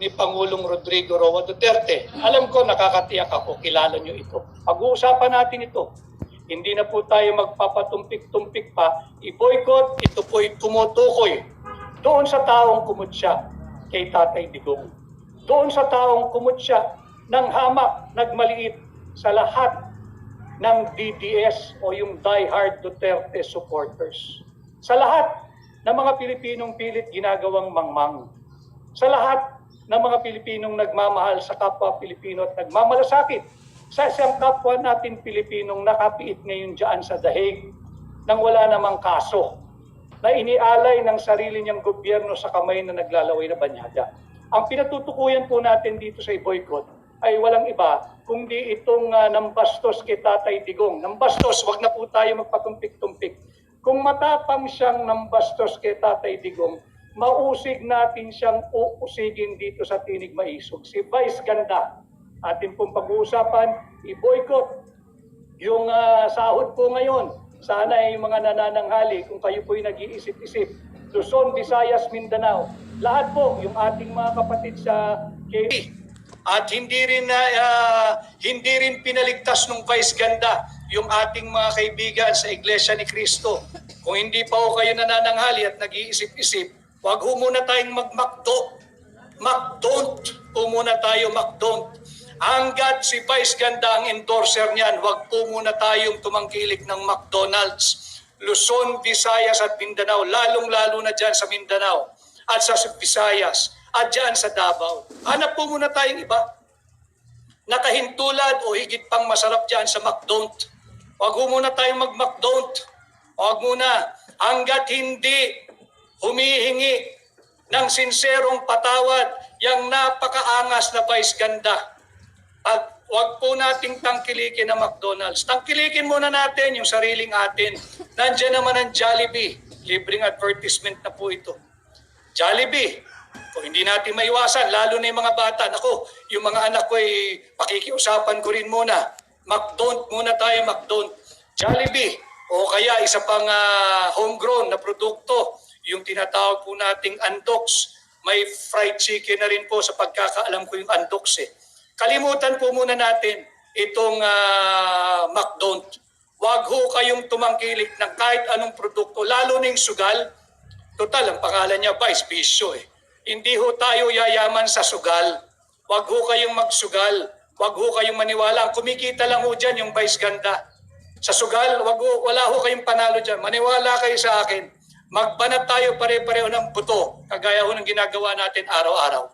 ni Pangulong Rodrigo Roa Duterte. Alam ko, nakakatiyak ako, kilala nyo ito. Pag-uusapan natin ito. Hindi na po tayo magpapatumpik-tumpik pa. I-boycott, ito po'y tumutukoy doon sa taong kumutsya kay Tatay Digong. Doon sa taong kumutsya ng hamak, nagmaliit sa lahat ng DDS o yung die-hard Duterte supporters. Sa lahat ng mga Pilipinong pilit ginagawang mangmang. Sa lahat ng mga Pilipinong nagmamahal sa kapwa Pilipino at nagmamalasakit sa isang kapwa natin Pilipinong nakapiit ngayon dyan sa dahig nang wala namang kaso na inialay ng sarili niyang gobyerno sa kamay na naglalaway na banyada. Ang pinatutukuyan po natin dito sa boycott ay walang iba kundi itong uh, nambastos kay Tatay Digong. Nambastos, wag na po tayo magpatumpik-tumpik. Kung matapang siyang nambastos kay Tatay Digong, mausig natin siyang uusigin dito sa Tinig Maisog. Si Vice Ganda, atin pong pag-uusapan, i-boycott yung ah, sahod po ngayon. Sana ay mga nanananghali, kung kayo po'y nag-iisip-isip, Luzon, Visayas, Mindanao, lahat po, yung ating mga kapatid sa KP. At hindi rin na ah, hindi rin pinaligtas ng Vice Ganda yung ating mga kaibigan sa Iglesia ni Cristo. Kung hindi pa ho kayo nanananghali at nag-iisip-isip, wag ho muna tayong mag-McDo. McDon't po muna tayo, McDon't. Hanggat si Vice Ganda ang endorser niyan, wag po muna tayong tumangkilik ng McDonald's. Luzon, Visayas at Mindanao, lalong-lalo na dyan sa Mindanao at sa Visayas at dyan sa Davao. Hanap po muna tayong iba. Nakahintulad o higit pang masarap dyan sa McDon't. Wag ho muna tayong mag-McDon't. Wag muna. Hanggat hindi humihingi ng sinserong patawad yung napakaangas na vice ganda. At wag po nating tangkilikin ang McDonald's. Tangkilikin muna natin yung sariling atin. Nandiyan naman ang Jollibee. Libreng advertisement na po ito. Jollibee. Kung hindi natin maiwasan, lalo na yung mga bata, nako, yung mga anak ko ay pakikiusapan ko rin muna. McDon't muna tayo, McDon't. Jollibee. O kaya isa pang ah, homegrown na produkto, yung tinatawag po nating Andox. May fried chicken na rin po sa pagkakaalam ko yung Andox eh. Kalimutan po muna natin itong uh, McDon't. Huwag ho kayong tumangkilik ng kahit anong produkto, lalo na yung sugal. Total, ang pangalan niya, Vice Bisyo eh. Hindi ho tayo yayaman sa sugal. Huwag ho kayong magsugal. Huwag ho kayong maniwala. Kumikita lang ho dyan yung Vice Ganda. Sa sugal, wag ho, wala ho kayong panalo dyan. Maniwala kayo sa akin. Magbanat tayo pare-pareho ng buto, kagaya ho ng ginagawa natin araw-araw.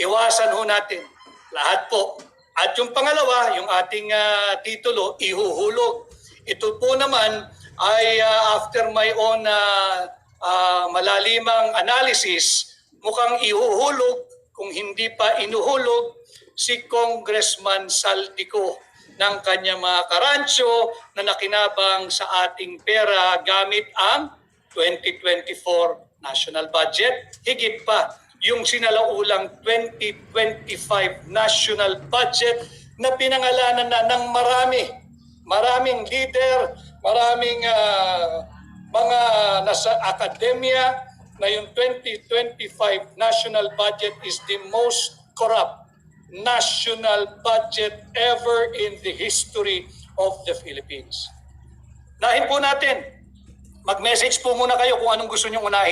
Iwasan ho natin lahat po. At yung pangalawa, yung ating ah, titulo, ihuhulog. Ito po naman ay ah, after my own ah, ah, malalimang analysis, mukhang ihuhulog kung hindi pa inuhulog si Congressman Saldico ng kanyang mga karancho na nakinabang sa ating pera gamit ang 2024 national budget. Higit pa yung sinalaulang 2025 national budget na pinangalanan na ng marami, maraming leader, maraming ah, mga nasa akademya na yung 2025 national budget is the most corrupt national budget ever in the history of the Philippines. Nahin po natin, mag-message po muna kayo kung anong gusto nyong unahin